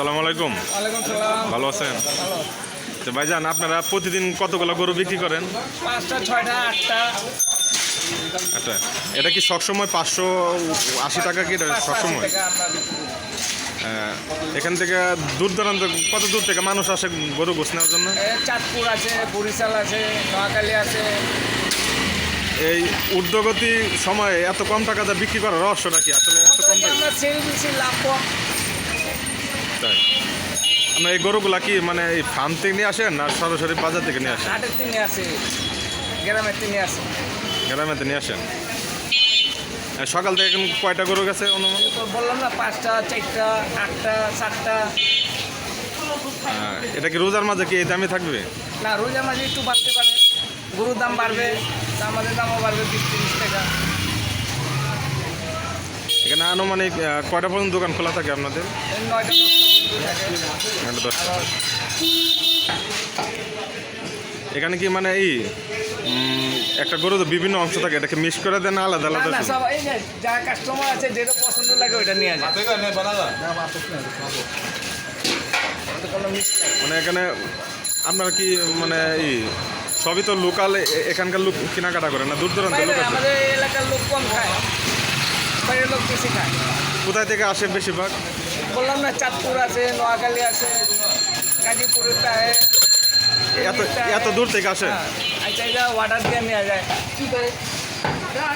আসসালামু আলাইকুম। ভালো আছেন? তো ভাইজান আপনারা প্রতিদিন কতগুলো গরু বিক্রি করেন? পাঁচটা ছয়টা আটটা। আচ্ছা এটা কি সবসময় পাঁচশো আশি টাকা কি সবসময়? এখান থেকে দূর দূরান্ত কত দূর থেকে মানুষ আসে গরু গোছ নেওয়ার জন্য? চাঁদপুর আছে বরিশাল আছে নোয়াখালী আছে। এই ঊর্ধ্বগতি সময়ে এত কম টাকাতে বিক্রি করার রহস্যটা কি আসলে এত কম টাকা লাভ কম। তাই। আপনার এই গরুগুলা কি মানে এই ফার্ম থেকে নিয়ে আসেন না সরাসরি বাজার থেকে নিয়ে আসেন? হাটের থেকে নিয়ে আসে গ্রামের থেকে আসে। গ্রামেতে নিয়ে আসেন? সকাল থেকে এখন কয়টা গরু গেছে অনুমান? বললাম না পাঁচটা চারটা আটটা সাতটা। এটা কি রোজার মাঝে কি এই দামই থাকবে? না রোজার মাঝে একটু বাড়তে পারে। গরুর দাম বাড়বে আমাদের দামও বাড়বে বিশ তিরিশ টাকা। এখানে আনুমানিক কয়টা পর্যন্ত দোকান খোলা থাকে আপনাদের? নয়টা আর এখানে কি মানে এই একটা গরু তো বিভিন্ন অংশ থাকে এটাকে মিক্স করে দেন না আলাদা আলাদা না সব এই যে কাস্টমার আছে যেটা পছন্দ লাগে ওইটা নিয়ে যায় ওতে কোনো মিস নাই। মানে এখানে আপনারা কি মানে এই সবই তো লোকাল এখানকার লোক কেনাকাটা করে না? দূর দূরান্ত লোক আমাদের এলাকার লোক কম খায়। বেশি খায় কোথায় থেকে আসে বেশিরভাগ? বললাম না চাঁদপুর আছে নোয়াখালী আছে গাজীপুরেরটা আছে। এত এত দূর থেকে আসে হ্যাঁ আচ্ছা এটা অর্ডার দিয়ে নেওয়া যায়।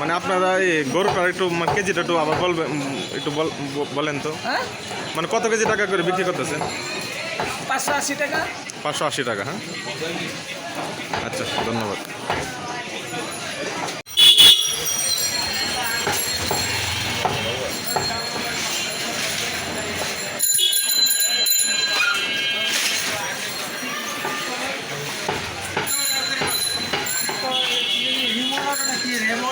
মানে আপনারা এই গরুটার একটু মানে কেজিটা একটু আবার বলবেন একটু বল- বলেন তো। হ্যাঁ? মানে কত কেজি টাকা করে বিক্রি করতেছেন? পাঁচশো আশি টাকা। পাঁচশো আশি টাকা হ্যাঁ? আচ্ছা ধন্যবাদ।